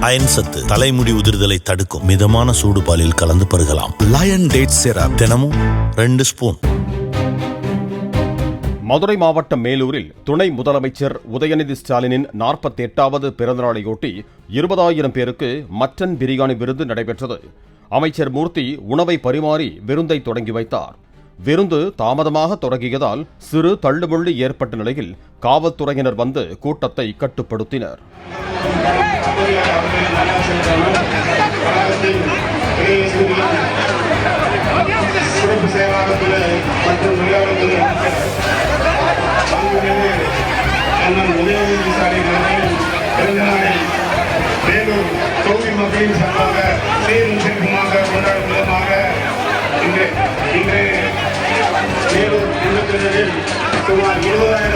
Iron சத்து தலைமுடி உதிர்தலை தடுக்கும். மிதமான சூடு பாலில் கலந்து பருகலாம். லயன் டேட் சிரப் தினமும் ரெண்டு ஸ்பூன். மதுரை மாவட்டம் மேலூரில் துணை முதலமைச்சர் உதயநிதி ஸ்டாலினின் நாற்பத்தி எட்டாவது பிறந்தநாளையொட்டி இருபதாயிரம் பேருக்கு மட்டன் பிரியாணி விருந்து நடைபெற்றது. அமைச்சர் மூர்த்தி உணவை பரிமாறி விருந்தை தொடங்கி வைத்தார். விருந்து தாமதமாக தொடங்கியதால் சிறு தள்ளுமுள்ளு ஏற்பட்ட நிலையில் காவல்துறையினர் வந்து கூட்டத்தை கட்டுப்படுத்தினர். சிறப்பு சேவாகத்துறை மற்றும் விளையாட்டுத்துறை அண்ணன் உதயநிதி ஸ்டாலின் அவர்களின் பிறந்தநாளை வேலூர் தொகுதி மக்களின் சார்பாக சீரும் சிறப்புமாக கொண்டாடும் விதமாக இன்று இன்று வேலூர் குழுத்தினரில் சுமார் இருபதாயிரம்